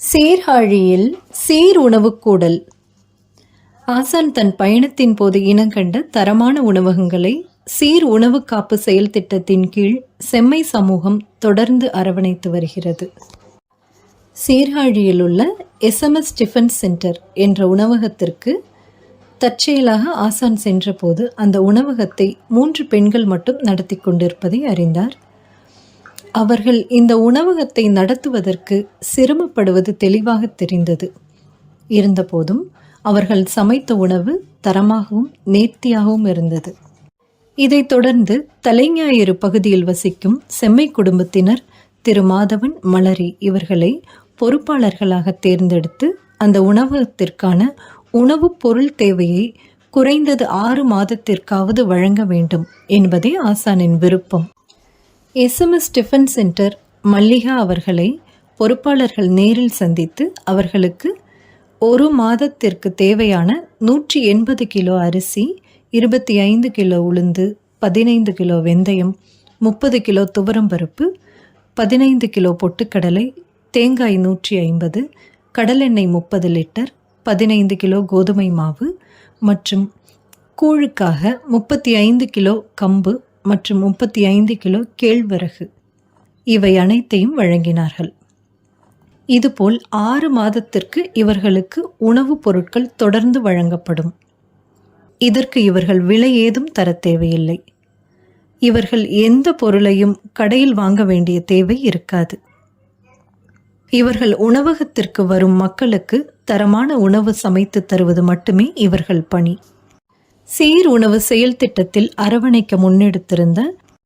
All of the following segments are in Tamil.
சீர்காழியில் சீர் உணவுக்கூடல். ஆசான் தன் பயணத்தின் போது இனங்கண்ட தரமான உணவகங்களை சீர் உணவு காப்பு செயல் திட்டத்தின் கீழ் செம்மை சமூகம் தொடர்ந்து அரவணைத்து வருகிறது. சீர்காழியில் உள்ள எஸ்எம்எஸ் டிஃபென்ஸ் சென்டர் என்ற உணவகத்திற்கு தற்செயலாக ஆசான் சென்றபோது அந்த உணவகத்தை மூன்று பெண்கள் மட்டும் நடத்தி கொண்டிருப்பதை அறிந்தார். அவர்கள் இந்த உணவகத்தை நடத்துவதற்கு சிரமப்படுவது தெளிவாக தெரிந்தது. இருந்தபோதும் அவர்கள் சமைத்த உணவு தரமாகவும் நேர்த்தியாகவும் இருந்தது. இதைத் தொடர்ந்து தலைஞாயிறு பகுதியில் வசிக்கும் செம்மை குடும்பத்தினர் திரு. மாதவன் மலரி இவர்களை பொறுப்பாளர்களாக தேர்ந்தெடுத்து அந்த உணவகத்திற்கான உணவுப் பொருள் தேவையை குறைந்தது ஆறு மாதத்திற்காவது வழங்க வேண்டும் என்பதே ஆசானின் விருப்பம். எஸ்எம்எஸ் டிஃபன் சென்டர் மல்லிகா அவர்களை பொறுப்பாளர்கள் நேரில் சந்தித்து அவர்களுக்கு ஒரு மாதத்திற்கு தேவையான நூற்றி எண்பது கிலோ அரிசி இருபத்தி ஐந்து கிலோ உளுந்து பதினைந்து கிலோ வெந்தயம் முப்பது கிலோ துவரம்பருப்பு பதினைந்து கிலோ பொட்டுக்கடலை தேங்காய் நூற்றி ஐம்பது கடலெண்ணெய் முப்பது லிட்டர் பதினைந்து கிலோ கோதுமை மாவு மற்றும் கூழுக்காக முப்பத்தி ஐந்து கிலோ கம்பு மற்றும் முப்பத்தி ஐந்து கிலோ கேழ்வரகு. இவை அனைத்தையும் வழங்கினார்கள். இதுபோல் ஆறு மாதத்திற்கு இவர்களுக்கு உணவுப் பொருட்கள் தொடர்ந்து வழங்கப்படும். இதற்கு இவர்கள் விலை ஏதும் தர தேவையில்லை. இவர்கள் எந்த பொருளையும் கடையில் வாங்க வேண்டிய தேவை இருக்காது. இவர்கள் உணவகத்திற்கு வரும் மக்களுக்கு தரமான உணவு சமைத்து தருவது மட்டுமே இவர்கள் பணி. சீர் உணவு செயல் திட்டத்தில் அரவணைக்க முன்னெடுத்திருந்த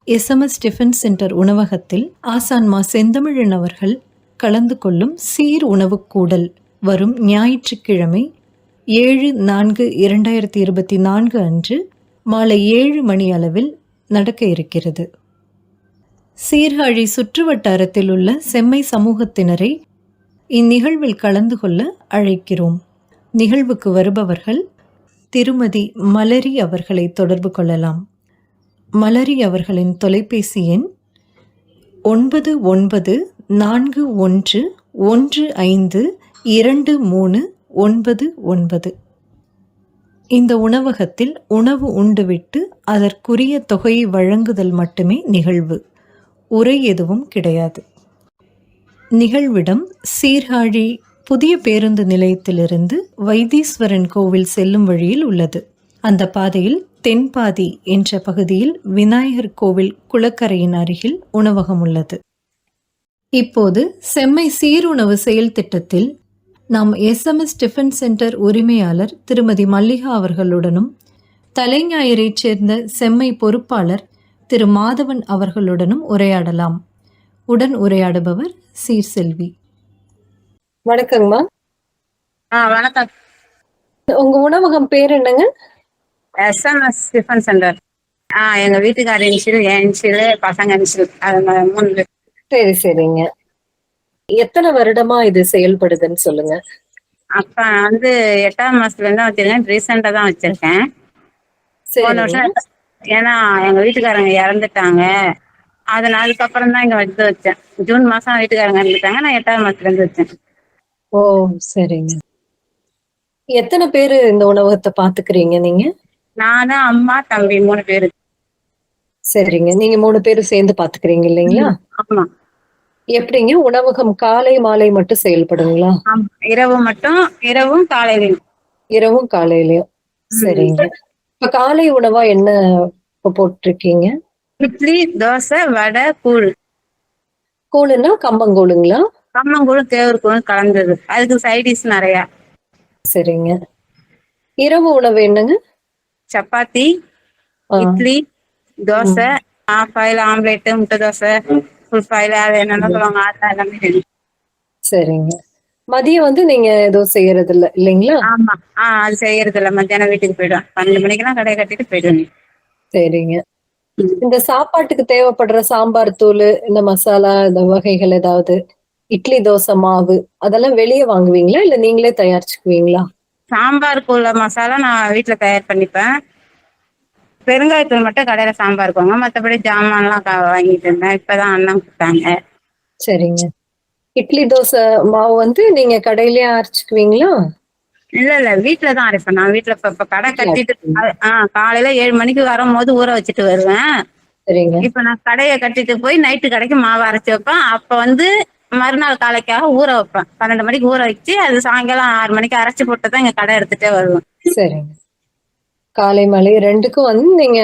எஸ்எம்எஸ் டிஃபென்ஸ் சென்டர் உணவகத்தில் ஆசான்மா செந்தமிழன் அவர்கள் கலந்து கொள்ளும் சீர் உணவு கூடல் வரும் ஞாயிற்றுக்கிழமை ஏழு நான்கு இரண்டாயிரத்தி இருபத்தி நான்கு அன்று மாலை ஏழு மணி அளவில் நடக்க இருக்கிறது. சீர்காழி சுற்றுவட்டாரத்தில் உள்ள செம்மை சமூகத்தினரை இந்நிகழ்வில் கலந்து கொள்ள அழைக்கிறோம். நிகழ்வுக்கு வருபவர்கள் திருமதி மலரி அவர்களை தொடர்பு கொள்ளலாம். மலரி அவர்களின் தொலைபேசி எண் ஒன்பது ஒன்பது நான்கு ஒன்று ஒன்று ஐந்து இரண்டு மூணு ஒன்பது ஒன்பது. இந்த உணவகத்தில் உணவு உண்டுவிட்டு அதற்குரிய தொகையை வழங்குதல் மட்டுமே நிகழ்வு. உரை எதுவும் கிடையாது. நிகழ்விடம் சீர்காழி புதிய பேருந்து நிலையத்திலிருந்து வைத்தீஸ்வரன் கோவில் செல்லும் வழியில் உள்ளது. அந்த பாதையில் தென்பாதி என்ற பகுதியில் விநாயகர் கோவில் குளக்கரையின் அருகில் உணவகம் உள்ளது. இப்போது செம்மை சீருணவு செயல் திட்டத்தில் நாம் எஸ்எம்எஸ் டிஃபன் சென்டர் உரிமையாளர் திருமதி மல்லிகா அவர்களுடனும் தலைஞாயிறைச் சேர்ந்த செம்மை பொறுப்பாளர் திரு மாதவன் அவர்களுடனும் உரையாடலாம். உடன் உரையாடுபவர் சீர்செல்வி வணக்கங்கம்மா ஆ வணக்கம். உங்க உணவகம் பேர் என்னங்க? SMS tiffin centre. ஆ எங்க வீட்டுக்கார இன்சியல் என் இன்சியல் பசங்க ம- மூணு. சரி சரிங்க. எத்தனை வருடமா இது செயல்படுதுன்னு சொல்லுங்க. அப்ப வந்து எட்டாம் மாசத்துல இருந்து வச்சிருக்கேன். ரீசெண்டா தான் வச்சிருக்கேன். போன வருஷம் ஏன்னா எங்க வீட்டுக்காரங்க இறந்துட்டாங்க. அதனால அதுக்கப்புறம் தான் இங்க வந்து வச்சேன். ஜூன் மாசம் வீட்டுக்காரங்க இறந்துட்டாங்க. நான் எட்டாம் மாசத்துல இருந்து வச்சேன். ஓ சரிங்க. எத்தனை பேரு இந்த உணவகத்தை பாத்துக்கிறீங்க நீங்க? நானு அம்மா தம்பி மூணு பேரு. சரிங்க. நீங்க மூணு பேரும் சேர்ந்து பாத்துக்கிறீங்க இல்லைங்களா? ஆமா. எப்படிங்க? உணவகம் காலை மாலை மட்டும் செயல்படுங்களா? இரவு மட்டும் இரவும் காலையிலையும். இரவும் காலையிலயும். சரிங்க. இப்ப காலை உணவா என்ன போட்டிருக்கீங்க? இட்லி தோசை வடை கூழ். கூழுன்னா கம்பங்கூழுங்களா? கம்மங்கூழும் தேவருக்கும் கலந்தது. அதுக்கு சைடிஷ் நிறையா. சரிங்க. இரவு உணவு என்னங்க? Chapati idli dosa half boil omelette முட்டை தோசை ஃபுல் ஆயில் அது என்னென்ன சொல்லுவாங்க அது எல்லாமே. சரிங்க. மதியம் வந்து நீங்க எதுவும் செய்யறது இல்ல இல்லைங்களா? ஆமா. ஆ அது செய்யறது இல்ல மத்தியானம் வீட்டுக்கு போயிடுவேன். பன்னெண்டு மணிக்கெல்லாம் கடையை கட்டிட்டு போயிடுவேன். சரிங்க. இந்த சாப்பாட்டுக்கு தேவைப்படுற சாம்பார் தூள் இந்த மசாலா இந்த வகைகள் ஏதாவது? இட்லி தோசை மாவு அதெல்லாம் வெளியே வாங்குவீங்களா? இல்ல நீங்களே தயாரிச்சுக்குவீங்களா? சாம்பாருக்கு உள்ள மசாலா நான் வீட்டுல தயார் பண்ணிப்பேன். பெருங்காயத்தூள் மட்டும் கடையில சாம்பாருக்கு வாங்க மற்றபடி ஜாமான்லாம் வாங்கிட்டு இருந்தேன். இப்பதான் அண்ணன் கொடுத்தாங்க. சரிங்க. இட்லி தோசை மாவு வந்து நீங்க கடையிலயே அரைச்சுக்குவீங்களா? இல்ல இல்ல. வீட்டுல தான் அரைப்பேன். நான் வீட்டுல இப்ப கடை கட்டிட்டு ஆஹ் காலையில ஏழு மணிக்கு வரும்போது ஊற வச்சுட்டு வருவேன். சரிங்க. இப்ப நான் கடையை கட்டிட்டு போய் நைட்டு கடைக்கு மாவு அரைச்சு வைப்பேன். அப்ப வந்து மறுநாள் காலைக்காக ஊற வைப்பேன். பன்னெண்டு மணிக்கு ஊற வச்சு அது சாயங்காலம் ஆறு மணிக்கு அரைச்சு போட்டு தான் இங்க கடை எடுத்துட்டே வருவேன். சரிங்க. காலை மாலை ரெண்டுக்கும் வந்து நீங்க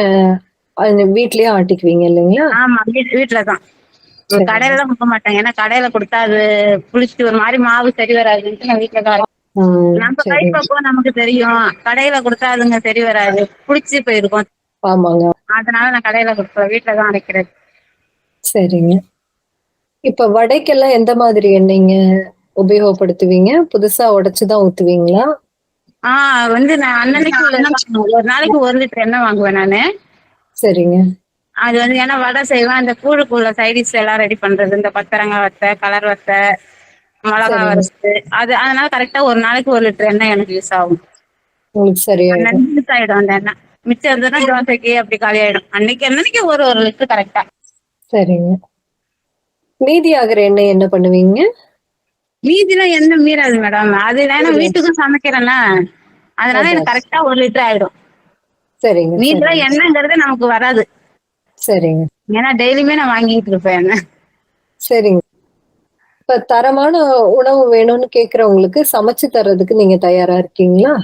வீட்லயே ஆட்டிக்குவீங்க இல்லைங்களா? ஆமா வீட்டு வீட்டுல தான். சரி. கடையில தான் கொடுக்க மாட்டாங்க. ஏன்னா கடையில கொடுத்தா அது புளிச்சு ஒரு மாதிரி மாவு சரி வராதுன்ட்டு நான் வீட்டுல நம்ம சரி. கைப்பக்குவம் நமக்கு தெரியும். கடையில கொடுத்தா அதுங்க சரி வராது. புளிச்சு போயிருக்கும். ஆமாங்க. அதனால நான் கடையில கொடுப்பேன். வீட்டுல தான் அரைக்கிறது. சரிங்க. இப்ப வடைக்கெல்லாம் எந்த மாதிரி எண்ணெய்ங்க உபயோகப்படுத்துவீங்க? புதுசா உடைச்சுதான் ஊத்துவீங்களா? ஆஹ் வந்து நான் அன்னன்னைக்கு ஒரு நாளைக்கு ஒரு லிட்டர் எண்ணெய் வாங்குவேன் நானு. சரிங்க. அது வந்து ஏன்னா வடை செய்வேன். அந்த கூழுக்குள்ள சைடிஸ் எல்லாம் ரெடி பண்றது. இந்த கொத்தரங்காய் வத்தை கலர் வத்தை மிளகா சரி. வறுத்து அது அதனால கரெக்டா ஒரு நாளைக்கு ஒரு லிட்டர் எண்ணெய் எனக்கு யூஸ் ஆகும். அன்னன்னைக்கு யூஸ் ஆயிடும் அந்த எண்ணெய். மிச்சம் இருந்ததுன்னா தோசைக்கு அப்படி காலி ஆயிடும் அன்னைக்கு அன்னைக்கு ஒரு ஒரு லிட்டர் கரெக்டா சரிங்க. மீதி ஆகிற எண்ணெய் என்ன பண்ணுவீங்க? மீதிலாம் எண்ணெய் மீறாது மேடம் அது ஏன்னா வீட்டுக்கும் சமைக்கிறேன்னா அதனால எனக்கு கரெக்டா ஒரு லிட்டர் ஆயிடும். சரிங்க மீதிலாம் எண்ணெய்ங்கிறது நமக்கு வராது. சரிங்க. ஏன்னா டெய்லியுமே நான் வாங்கிட்டு இருப்பேன் எண்ணெய் சரிங்க. இப்ப தரமான உணவு வேணும்னு கேக்குறவங்களுக்கு சமைச்சு தர்றதுக்கு நீங்க தயாரா இருக்கீங்களா?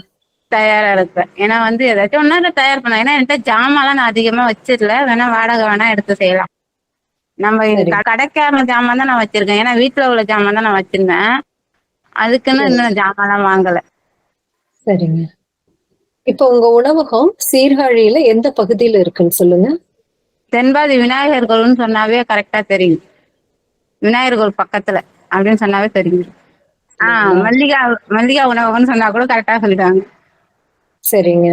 தயாரா இருப்பேன். ஏன்னா வந்து ஏதாச்சும் ஒன்னா தயார் பண்ண ஏன்னா என்கிட்ட ஜாமான்லாம் நான் அதிகமா வச்சிடல. வேணா வாடகை வேணா எடுத்து செய்யலாம். நம்ம சரி. க- கிடைக்காம ஜாமான் தான் நான் வச்சிருக்கேன். ஏன்னா வீட்டுல உள்ள ஜாமான் தான் நான் வச்சிருந்தேன். அதுக்குன்னு இன்னும் ஜாமான்லாம் வாங்கல. சரிங்க. இப்ப உங்க உணவகம் சீர்காழியில எந்த பகுதியில இருக்குன்னு சொல்லுங்க. தென்பாதி விநாயகர் கோவில்னு சொன்னாவே கரெக்டா தெரியும். விநாயகர் கோவில் பக்கத்துல அப்படின்னு சொன்னாவே தெரியும். ஆஹ் மல்லிகா மல்லிகா உணவகம்னு சொன்னா கூட கரெக்டா சொல்லிட்டாங்க சரிங்க.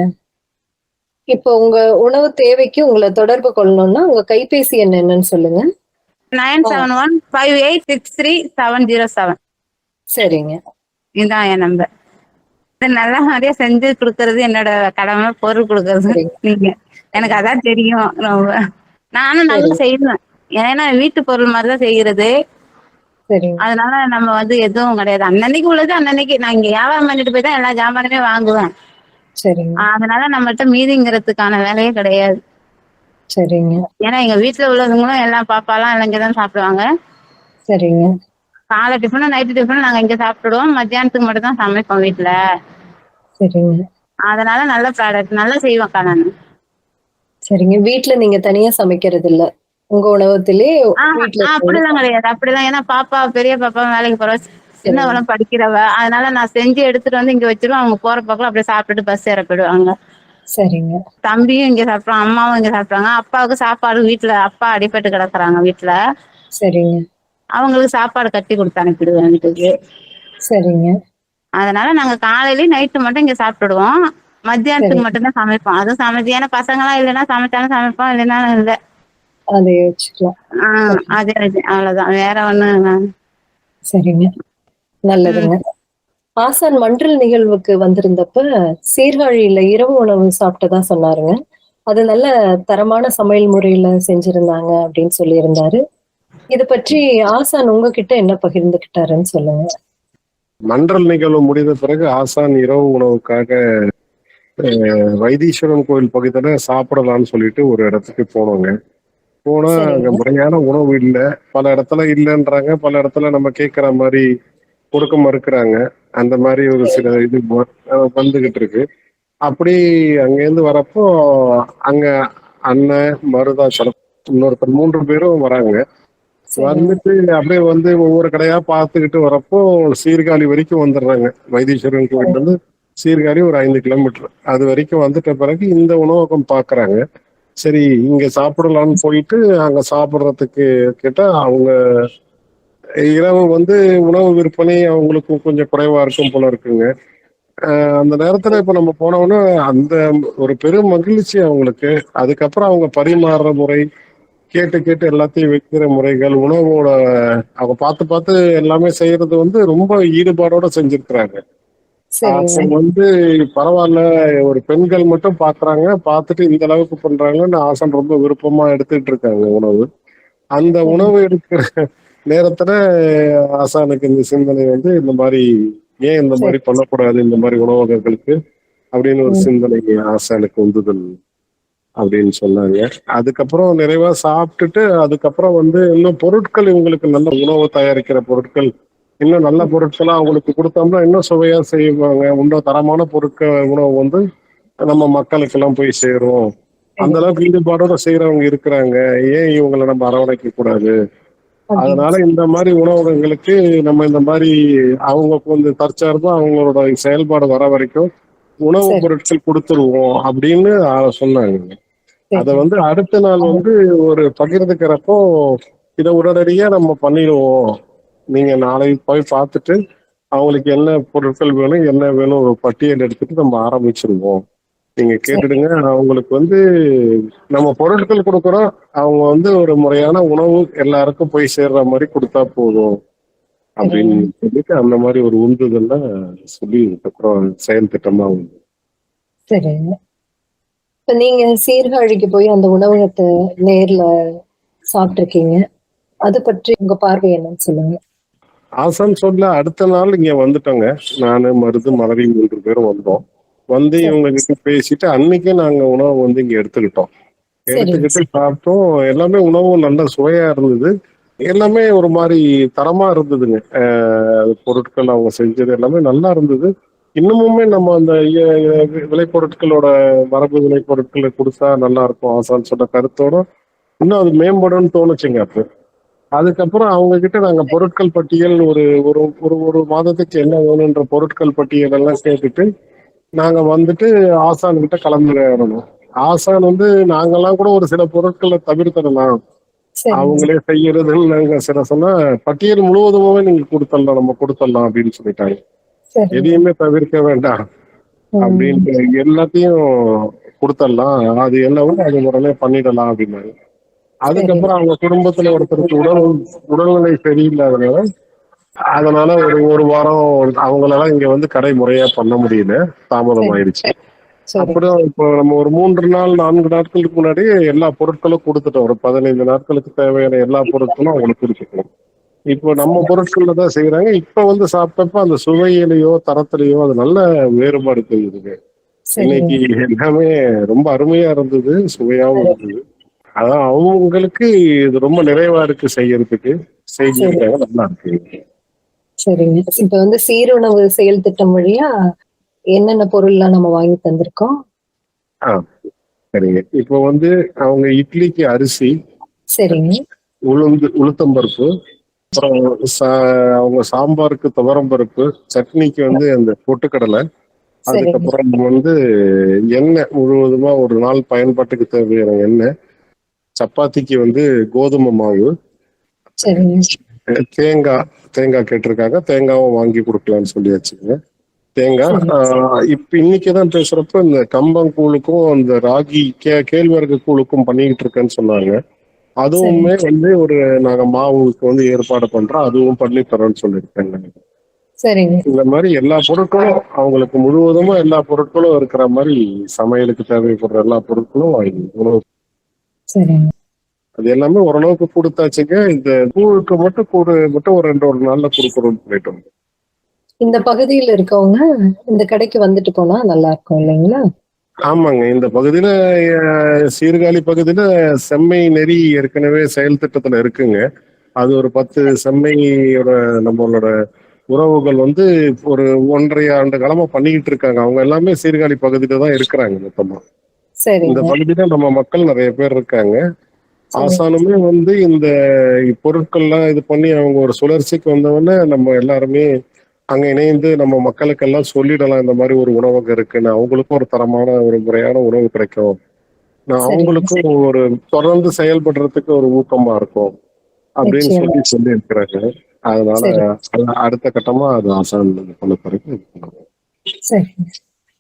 இப்போ உங்க உணவு தேவைக்கு உங்களை தொடர்பு கொள்ளணும்னா உங்க கைபேசி எண் என்னன்னு சொல்லுங்க. Nine seven one five eight six three seven zero seven. சரிங்க. இதுதான் என் நம்பர். இது நல்ல மாதிரியா செஞ்சு கொடுக்கறது என்னோட கடமை பொருள் கொடுக்கறது. நீங்க எனக்கு அதான் தெரியும் ரொம்ப. நானும் நல்லா செய்வேன். ஏன்னா வீட்டு பொருள் மாதிரி தான் செய்யறது. அதனால நம்ம வந்து எதுவும் கிடையாது. அன்னன்னைக்கு உள்ளது அன்னன்னைக்கு நான் இங்க வியாபாரம் பண்ணிட்டு போய் தான் எல்லா ஜாமானுமே வாங்குவேன். அதனால நம்மள்ட்ட மீதிங்கிறதுக்கான வேலையே கிடையாது. சரிங்க. ஏன்னா எங்க வீட்டுல உள்ளவங்களும் எல்லாம் பாப்பாலாம் எல்லாம் இங்கதான் சாப்பிடுவாங்க. சரிங்க. காலை டிஃபனும் நைட்டு டிஃபனும் நாங்க இங்க சாப்பிடுவோம் மத்தியானத்துக்கு மட்டும் தான் சமைப்போம் வீட்டுல சரிங்க. அதனால நல்ல ப்ராடக்ட் நல்லா செய்வேன்க்கா நான். சரிங்க. வீட்ல நீங்க தனியா சமைக்கிறது இல்ல உங்க உணவகத்திலே வீட்ல அப்படிலாம் கிடையாது. அப்படிலாம் ஏன்னா பாப்பா பெரிய பாப்பா வேலைக்கு போறவ சின்னவளும் படிக்கிறவ. அதனால நான் செஞ்சு எடுத்துட்டு வந்து இங்க வச்சிருவேன். அவங்க போற பக்கம் அப்படியே சாப்பிட்டுட்டு பஸ் ஏற போயிடுவாங்க. சரிங்க. தம்பியும் இங்க சாப்பிடுவான் அம்மாவும் இங்க சாப்பிடுவாங்க அப்பாவுக்கு சாப்பாடு வீட்டுல அப்பா அடிபட்டு கிடக்குறாங்க வீட்டுல சரிங்க. அவங்களுக்கு சாப்பாடு கட்டி கொடுத்து அனுப்பிடுவேன் வீட்டுக்கு. சரிங்க. அதனால நாங்க காலையிலயும் நைட்டு மட்டும் இங்க சாப்பிட்டுடுவோம். மத்தியானத்துக்கு மட்டும்தான் சமைப்போம். அதுவும் சமைச்சு ஏன்னா பசங்களாம் இல்லைன்னா சமைச்சாலும் சமைப்போம் இல்லைன்னா இல்லை. அதை வச்சுக்கலாம் அது அவ்வளவுதான். வேற ஒண்ணு சரிங்க. நல்லதுங்க. ஆசான் மன்றல் நிகழ்வுக்கு வந்திருந்தப்ப சீர்காழியில இரவு உணவு சாப்பிட்டதா சொன்னாருங்க. அது நல்ல தரமான சமையல் முறையில செஞ்சிருந்தாங்க அப்படின்னு சொல்லியிருந்தாரு. இத பற்றி ஆசான் உங்ககிட்ட என்ன பகிர்ந்துகிட்டாருன்னு சொல்லுங்க. மன்றல் நிகழ்வு முடிந்த பிறகு ஆசான் இரவு உணவுக்காக வைத்தீஸ்வரன் கோயில் பக்கத்துல சாப்பிடலாம்னு சொல்லிட்டு ஒரு இடத்துக்கு போனோங்க. போனா. அங்க முறையான உணவு இல்லை. பல இடத்துல இல்லைன்றாங்க. பல இடத்துல நம்ம கேட்குற மாதிரி கொடுக்க மறுக்கிறாங்க. அந்த மாதிரி ஒரு சில இது வந்துகிட்டு இருக்கு அப்படி அங்கேருந்து வரப்போ அங்க அண்ணன் மருதாச்சலம் இன்னொருத்தர் மூன்று பேரும் வராங்க. வந்துட்டு அப்படியே வந்து ஒவ்வொரு கடையா பார்த்துக்கிட்டு வரப்போ சீர்காழி வரைக்கும் வந்துடுறாங்க. வைத்தீஸ்வரன் கோயில் வந்து சீர்காழி ஒரு ஐந்து கிலோமீட்டர். அது வரைக்கும் வந்துட்ட பிறகு இந்த உணவகம் பார்க்கறாங்க. சரி இங்க சாப்பிடலாம்னு போயிட்டு அங்க சாப்பிட்றதுக்கு கேட்டா அவங்க இரவு வந்து உணவு விற்பனை அவங்களுக்கு கொஞ்சம் குறைவா இருக்கும் போல இருக்குங்க. அந்த நேரத்துல இப்ப நம்ம போனோம்னா அந்த ஒரு பெரும் மகிழ்ச்சி அவங்களுக்கு. அதுக்கப்புறம் அவங்க பரிமாறுற முறை கேட்டு கேட்டு எல்லாத்தையும் வைக்கிற முறைகள் உணவோட அவங்க பார்த்து பார்த்து எல்லாமே செய்யறது வந்து ரொம்ப ஈடுபாடோட செஞ்சிருக்கிறாங்க. வந்து பரவாயில்ல ஒரு பெண்கள் மட்டும் பாக்குறாங்க பார்த்துட்டு இந்த அளவுக்கு பண்றாங்கன்னு ஆசன் ரொம்ப விருப்பமா எடுத்துட்டு இருக்காங்க உணவு. அந்த உணவு எடுக்கிற நேரத்துல ஆசானுக்கு இந்த சிந்தனை வந்து இந்த மாதிரி ஏன் இந்த மாதிரி பண்ணக்கூடாது இந்த மாதிரி உணவகங்களுக்கு அப்படின்னு ஒரு சிந்தனை ஆசானுக்கு உந்துதல் அப்படின்னு சொன்னாங்க. அதுக்கப்புறம் நிறைவா சாப்பிட்டுட்டு அதுக்கப்புறம் வந்து இன்னும் பொருட்கள் இவங்களுக்கு நல்ல உணவு தயாரிக்கிற பொருட்கள் இன்னும் நல்ல பொருட்களா அவங்களுக்கு கொடுத்தோம்னா இன்னும் சுவையா செய்வாங்க. இன்னும் தரமான பொருட்கள் உணவு வந்து நம்ம மக்களுக்கு எல்லாம் போய் சேரும். அந்த அளவுக்கு ஈடுபாடோட செய்யறவங்க இருக்கிறாங்க. ஏன் இவங்களை நம்ம அரவணைக்க கூடாது அதனால இந்த மாதிரி உணவகங்களுக்கு நம்ம இந்த மாதிரி அவங்க கொஞ்சம் தற்சார்பா அவங்களோட செயல்பாடு வர வரைக்கும் உணவு சரி. பொருட்கள் கொடுத்துருவோம் அப்படின்னு சொன்னாங்க. அத வந்து அடுத்த நாள் வந்து ஒரு பகிர்ந்துக்கிறப்போ இதை உடனடியா நம்ம பண்ணிடுவோம். நீங்க நாளைக்கு போய் பார்த்துட்டு அவங்களுக்கு என்ன பொருட்கள் வேணும் என்ன வேணும் ஒரு பட்டியல் எடுத்துட்டு நம்ம ஆரம்பிச்சிருவோம். நீங்க கேட்டுடுங்க. அவங்களுக்கு வந்து நம்ம பொருட்கள் கொடுக்குறோம். அவங்க வந்து ஒரு முறையான உணவு எல்லாருக்கும் போய் சேர்ற மாதிரி கொடுத்தா போதும். அப்படின்னு சொல்லிட்டு அந்த மாதிரி ஒரு உந்துதல்ல சொல்லி அதுக்கப்புறம் செயல் திட்டமா உண்டு சரிங்க நீங்க சீர்காழிக்கு போய் அந்த உணவகத்தை நேர்ல சாப்பிட்டிருக்கீங்க. அது பற்றி உங்க பார்வை என்னன்னு சொல்லுங்க. ஆசான் சொல்ல அடுத்த நாள் இங்க வந்துட்டோங்க. நானு மருது மலரி மூன்று பேரும் வந்தோம். வந்து இவங்க கிட்ட பேசிட்டு அன்னைக்கே நாங்க உணவு வந்து இங்க எடுத்துக்கிட்டோம். எடுத்துக்கிட்டு சாப்பிட்டோம். எல்லாமே உணவும் நல்ல சுவையா இருந்தது. எல்லாமே ஒரு மாதிரி தரமா இருந்ததுங்க. பொருட்கள் அவங்க செஞ்சது எல்லாமே நல்லா இருந்தது. இன்னமுமே நம்ம அந்த விளைபொருட்களோட மரபு விளைபொருட்களை கொடுத்தா நல்லா இருக்கும். ஆசான் சொன்ன கருத்தோட. இன்னும் அது மேம்படும்னு தோணுச்சுங்க அப்போ. அதுக்கப்புறம் அவங்க கிட்ட நாங்க பொருட்கள் பட்டியல் ஒரு ஒரு ஒரு ஒரு மாதத்துக்கு என்ன வேணுன்ற பொருட்கள் பட்டியல் எல்லாம் கேட்டுட்டு நாங்க வந்துட்டு ஆசான் கிட்ட கலந்துரையாடணும். ஆசான் வந்து நாங்கெல்லாம் கூட ஒரு சில பொருட்களை தவிர்த்திடலாம். சரி. அவங்களே செய்யறதுன்னு நாங்க சில சொன்னா பட்டியல் முழுவதுமாவே நீங்க கொடுத்துடலாம் நம்ம கொடுத்துடலாம் அப்படின்னு சொல்லிட்டாங்க. எதையுமே தவிர்க்க வேண்டாம். அப்படின்ட்டு எல்லாத்தையும் கொடுத்துடலாம் அது எல்லாமே அது உடனே பண்ணிடலாம் அப்படின்னாங்க. அதுக்கப்புறம் அவங்க குடும்பத்துல ஒருத்தருக்கு உடல் உடல்நிலை சரியில்லாதனால அதனால ஒரு ஒரு வாரம் அவங்களால இங்க வந்து கடை முறையா பண்ண முடியல. தாமதம் ஆயிடுச்சு அப்புறம் இப்போ நம்ம ஒரு மூன்று நாள் நான்கு நாட்களுக்கு முன்னாடி எல்லா பொருட்களும் கொடுத்துட்டோம். ஒரு பதினைந்து நாட்களுக்கு தேவையான எல்லா பொருட்களும் அவங்களுக்கு கொடுத்துட்டோம். இப்போ நம்ம பொருட்கள்ல தான் செய்யறாங்க இப்ப வந்து சாப்பிட்டப்ப அந்த சுவையிலையோ தரத்திலையோ அது நல்ல வேறுபாடு தெரியுதுங்க. இன்னைக்கு எல்லாமே ரொம்ப அருமையா இருந்தது சுவையாவும் இருந்தது. அதான் அவங்களுக்கு இது ரொம்ப நிறைவா இருக்கு செய்யறதுக்கு. செய்திருக்காங்க நல்லா இருக்கு. சரிங்க. இப்ப வந்து சீருணவு செயல் திட்டம் வழியா என்னென்ன பொருள்லாம் நம்ம வாங்கி தந்திருக்கோம்? சரிங்க இப்போ வந்து அவங்க இட்லிக்கு அரிசி சரிங்க. உளுந்து உளுத்தம்பருப்பு அப்புறம் அவங்க சாம்பாருக்கு துவரம்பருப்பு சட்னிக்கு வந்து அந்த பொட்டுக்கடலை அதுக்கப்புறம் வந்து எண்ணெய் முழுவதுமா ஒரு நாள் பயன்பாட்டுக்கு தேவையான எண்ணெய் சப்பாத்திக்கு வந்து கோதுமை மாவு தேங்காய் தேங்காய் கேட்டிருக்காங்க. தேங்காவும் வாங்கி கொடுக்கலாம்னு சொல்லியாச்சுங்க. தேங்காய் இப்ப இன்னைக்கு தான் பேசுறப்ப இந்த கம்பங்கூழுக்கும் அந்த ராகி கே கேழ்வரகு கூழுக்கும் பண்ணிக்கிட்டு இருக்கேன்னு சொன்னாங்க. அதுவுமே வந்து ஒரு நாங்க மாவுக்கு வந்து ஏற்பாடு பண்றோம். அதுவும் பண்ணி தரோம்னு சொல்லியிருக்காங்க. சரிங்க. இந்த மாதிரி எல்லா பொருட்களும் அவங்களுக்கு முழுவதுமா எல்லா பொருட்களும் இருக்கிற மாதிரி சமையலுக்கு தேவைப்படுற எல்லா பொருட்களும் வாங்கி சரிங்க. அது எல்லாமே ஓரளவுக்கு கொடுத்தாச்சுங்க. இந்த கூழுக்கு மட்டும் கூடு மட்டும் ஒரு ரெண்டு ஒரு நாள்ல கொடுக்குறோம்னு சொல்லிட்டோம். இந்த பகுதியில் இருக்கவங்க இந்த கடைக்கு வந்துட்டு போனா நல்லா இருக்கும் இல்லைங்களா? ஆமாங்க. இந்த பகுதியில சீர்காழி பகுதியில செம்மை நெறி ஏற்கனவே செயல் திட்டத்துல இருக்குங்க. அது ஒரு பத்து செம்மையோட நம்மளோட உறவுகள் வந்து ஒரு ஒன்றரை ஆண்டு காலமா பண்ணிக்கிட்டு இருக்காங்க. அவங்க எல்லாமே சீர்காழி பகுதியில தான் இருக்கிறாங்க மொத்தமா. இந்த பகுதியில நம்ம மக்கள் நிறைய பேர் இருக்காங்க. ஆசானுமே வந்து இந்த பொருட்கள்லாம் இது பண்ணி அவங்க ஒரு சுழற்சிக்கு வந்தவொடனே நம்ம எல்லாருமே அங்க இணைந்து நம்ம மக்களுக்கெல்லாம் சொல்லிடலாம் இந்த மாதிரி ஒரு உணவகம் இருக்குன்னு. அவங்களுக்கும் ஒரு தரமான ஒரு முறையான உணவு கிடைக்கும். நான். அவங்களுக்கும் ஒரு தொடர்ந்து செயல்படுறதுக்கு ஒரு ஊக்கமா இருக்கும் அப்படின்னு. சொல்லி சொல்லி இருக்கிறாங்க அதனால அடுத்த கட்டமா அது ஆசான் பண்ண பிறகு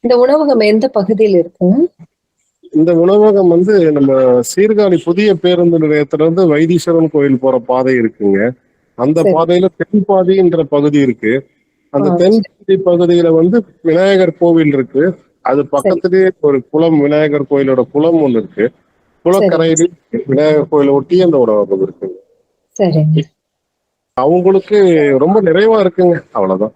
இந்த உணவகம் எந்த பகுதியில் இருக்குங்க இந்த உணவகம் வந்து நம்ம சீர்காழி புதிய பேருந்து நிலையத்துல இருந்து வைத்தீஸ்வரன் கோயில் போற பாதை இருக்குங்க. அந்த. பாதையில தென்பாதின்ற பகுதி இருக்கு. அந்த ஆ. தென்பாதி பகுதியில வந்து விநாயகர் கோவில் இருக்கு. அது பக்கத்துலயே ஒரு குளம் விநாயகர் கோயிலோட குளம் ஒண்ணு இருக்கு. குளக்கரையில விநாயகர் கோயிலை ஒட்டி அந்த உணவகம் இருக்குங்க. அவங்களுக்கு ரொம்ப நிறைவா இருக்குங்க. அவ்வளவுதான்.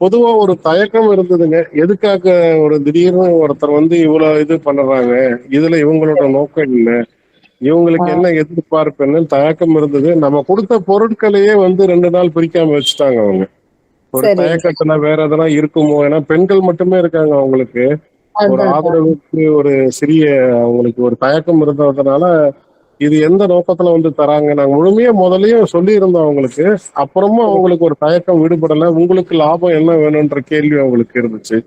பொதுவா ஒரு தயக்கம் இருந்ததுங்க. எதுக்காக ஒரு திடீர்னு ஒருத்தர் வந்து இவ்வளவு இது பண்ணுறாங்க இதுல இவங்களோட நோக்கம் என்ன? இவங்களுக்கு என்ன எதிர்பார்ப்பு என்னன்னு தயக்கம் இருந்தது. நம்ம கொடுத்த பொருட்களையே வந்து ரெண்டு நாள் பிரிக்காம வச்சுட்டாங்க அவங்க. ஒரு. தயக்கத்துல வேற எதனா இருக்குமோ? ஏன்னா பெண்கள் மட்டுமே இருக்காங்க அவங்களுக்கு. ஒரு. ஆதரவுக்கு ஒரு சிறிய அவங்களுக்கு ஒரு தயக்கம் இருந்ததுனால இது எந்த நோக்கத்துல வந்து தராங்க? நாங்க முழுமையா முதல்லயும் சொல்லி இருந்தோம் அவங்களுக்கு. அப்புறமும் அவங்களுக்கு ஒரு தயக்கம் விடுபடல. உங்களுக்கு லாபம் என்ன வேணும்ன்ற கேள்வி அவங்களுக்கு இருந்துச்சு.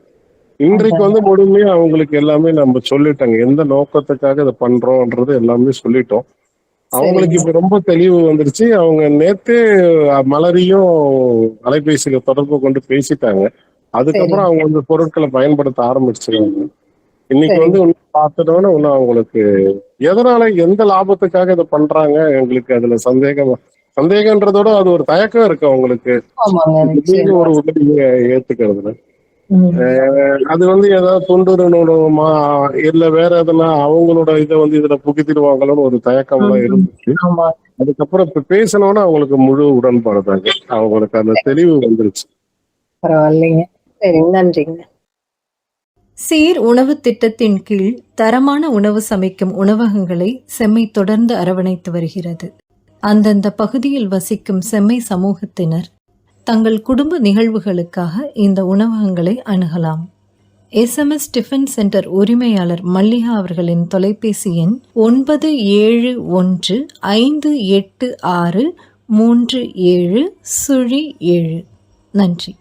இன்றைக்கு வந்து முழுமையா அவங்களுக்கு எல்லாமே நம்ம சொல்லிட்டோங்க. எந்த நோக்கத்துக்காக இதை பண்றோம்ன்றது எல்லாமே சொல்லிட்டோம். அவங்களுக்கு இப்ப ரொம்ப தெளிவு வந்துருச்சு. அவங்க நேத்தே மலரையும் அலைபேசியில தொடர்பு கொண்டு பேசிட்டாங்க. அதுக்கப்புறம் அவங்க வந்து பொருட்களை பயன்படுத்த ஆரம்பிச்சிருக்காங்க. இன்னைக்கு. வந்து இன்னும் பார்த்துட்டோன்னா இன்னும் அவங்களுக்கு எதனால எந்த லாபத்துக்காக இதை பண்றாங்க? எங்களுக்கு அதுல சந்தேகம் சந்தேகன்றதோட அது ஒரு தயக்கம் இருக்கு அவங்களுக்கு. ஒரு உதவியை ஏத்துக்கிறதுல. அது வந்து ஏதாவது தொண்டு நிறுவனமா இல்ல வேற எதனா அவங்களோட இதை வந்து இதுல புகுத்திடுவாங்களோன்னு ஒரு தயக்கம்லாம் ம். இருந்துச்சு. அதுக்கப்புறம் இப்ப பேசினோன்னா அவங்களுக்கு முழு உடன்பாடு தாங்க. அவங்களுக்கு அந்த தெளிவு வந்துருச்சு. பரவாயில்லைங்க. சரி நன்றிங்க. சீர் உணவு திட்டத்தின் கீழ் தரமான உணவு சமைக்கும் உணவகங்களை செம்மை தொடர்ந்து அரவணைத்து வருகிறது. அந்தந்த பகுதியில் வசிக்கும் செம்மை சமூகத்தினர் தங்கள் குடும்ப நிகழ்வுகளுக்காக இந்த உணவகங்களை அணுகலாம். எஸ்எம்எஸ் டிஃபன் சென்டர் உரிமையாளர் மல்லிகா அவர்களின் தொலைபேசி எண் ஒன்பது ஏழு ஒன்று ஐந்து எட்டு ஆறு மூன்று ஏழு சுழி ஏழு. நன்றி.